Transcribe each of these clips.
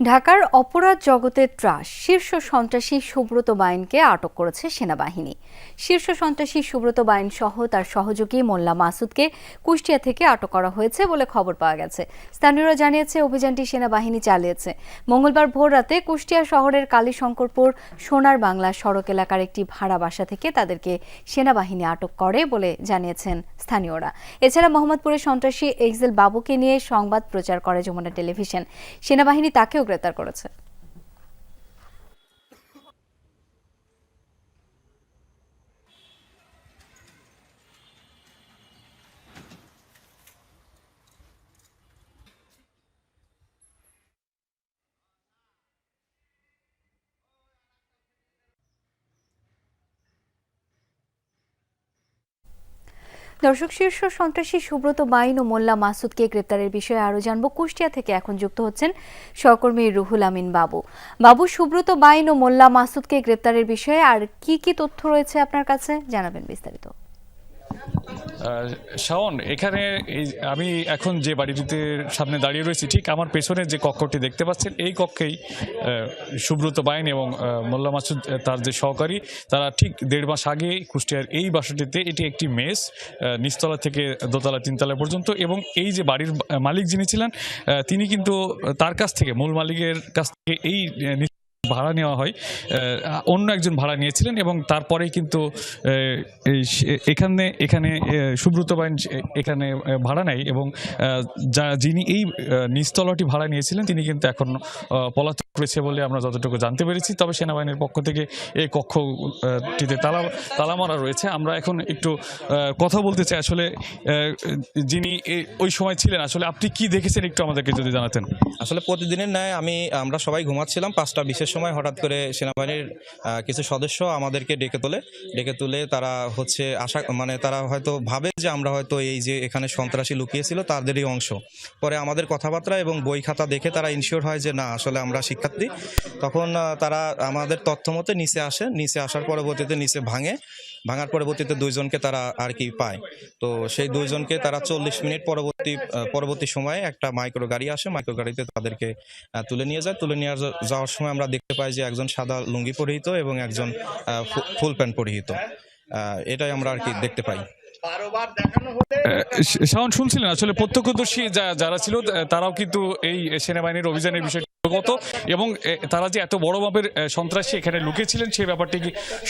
ঢাকার অপরাধ জগতের ত্রাস। শীর্ষ সন্ত্রাসী সুব্রত বাইনকে আটক করেছে সেনাবাহিনী। শীর্ষ সন্ত্রাসী সুব্রত বাইন সহ তার সহযোগী মোল্লা মাসুদকে কুষ্টিয়া থেকে আটক করা হয়েছে বলে খবর পাওয়া গেছে। স্থানীয়রা জানিয়েছে, অভিযানটি সেনাবাহিনী চালিয়েছে। মঙ্গলবার ভোর রাতে কুষ্টিয়া শহরের কালীশঙ্করপুর সোনার বাংলা সড়ক এলাকার একটি ভাড়া বাসা থেকে তাদেরকে সেনাবাহিনী আটক করে বলে জানিয়েছেন স্থানীয়রা। এছাড়া মোহাম্মদপুরের সন্ত্রাসী এক্সেল বাবুকে নিয়ে সংবাদ প্রচার করে যমুনা টেলিভিশন। সেনাবাহিনী তাকেও গ্রেপ্তার করেছে। দর্শক, শীর্ষ সন্ত্রাসী সুব্রত বাইন ও মোল্লা মাসুদকে গ্রেপ্তারের বিষয়ে আরও জানব। কুষ্টিয়া থেকে এখন যুক্ত হচ্ছেন সহকর্মী রুহুল আমিন বাবু। বাবু, সুব্রত বাইন ও মোল্লা মাসুদকে গ্রেপ্তারের বিষয়ে আর কি কি তথ্য রয়েছে আপনার কাছে? জানাবেন বিস্তারিত। শাওন, এখানে আমি এখন যে বাড়িটিতে সামনে দাঁড়িয়ে রয়েছি, ঠিক আমার পেছনে যে কক্ষটি দেখতে পাচ্ছেন, এই কক্ষেই সুব্রত বাইন এবং মোল্লা মাসুদ তার যে সহকারী, তারা ঠিক দেড় মাস আগে কুষ্টিয়ার এই বাসাটিতে, এটি একটি মেস নিচতলা থেকে দোতলা তিনতলা পর্যন্ত এবং এই যে বাড়ির মালিক যিনি ছিলেন তিনি কিন্তু তার কাছ থেকে, মূল মালিকের কাছ থেকে এই ভাড়া নেওয়া হয়। অন্য একজন ভাড়া নিয়েছিলেন এবং তারপরে কিন্তু এখানে এখানে সুব্রত বাইন এখানে ভাড়া নেয় এবং যা যিনি এই আহ, নিচতলাটি ভাড়া নিয়েছিলেন তিনি কিন্তু এখন পলাতক রয়েছে বলে আমরা যতটুকু জানতে পেরেছি। তবে সেনাবাহিনীর পক্ষ থেকে এই কক্ষটিতে তালা তালা মারা রয়েছে। আমরা এখন একটু কথা বলতে চাই। আসলে যিনি ওই সময় ছিলেন আসলে আপনি কি দেখেছেন? একটু আমাদেরকে যদি জানাতেন। আসলে প্রতিদিনের ন্যায় আমি আমরা সবাই ঘুমাচ্ছিলাম পাঁচটা বিশেষ সময় হঠাৎ করে সেনাবাহিনীর কিছু সদস্য আমাদেরকে ডেকে তোলে। ডেকে তুলে তারা হচ্ছে আশা মানে তারা হয়তো ভাবে যে আমরা হয়তো এই যে এখানে সন্ত্রাসী লুকিয়েছিল তাদেরই অংশ। পরে আমাদের কথাবার্তা এবং বই খাতা দেখে তারা ইনশিওর হয় যে না, আসলে আমরা শিক্ষার্থী। তখন তারা আমাদের তথ্য মতে নিচে আসে। নিচে আসার পরবর্তীতে নিচে ভাঙে। ভাঙার পরবর্তীতে দুইজনকে তারা আর কি পায়। তো সেই দুইজনকে তারা চল্লিশ মিনিট পরবর্তী পরবর্তী সময়ে একটা মাইক্রো গাড়ি আসে, মাইক্রো গাড়িতে তাদেরকে তুলে নিয়ে যায়। তুলে নিয়ে যাওয়ার সময় আমরা দেখতে পাই যে একজন সাদা লুঙ্গি পরিহিত এবং একজন ফুল প্যান্ট পরিহিত। এটাই আমরা আর কি দেখতে পাই। শাওন, শুনছিলেন? আসলে প্রত্যক্ষদর্শী যারা ছিল তারাও কিন্তু এই সেনাবাহিনীর অভিযানের বিষয়টি অবগত এবং তারা যে এত বড় মাপের সন্ত্রাসী এখানে লুকিয়েছিলেন সেই ব্যাপারটি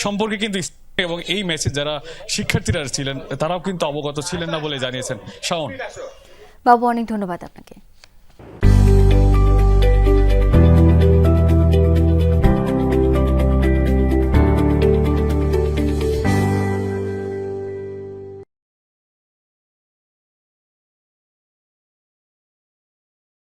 সম্পর্কে কিন্তু এবং এই ম্যাচে যারা শিক্ষার্থীরা ছিলেন, তারাও কিন্তু অবগত ছিলেন না বলে জানিয়েছেন। শাওন। বাবু, অনেক ধন্যবাদ আপনাকে।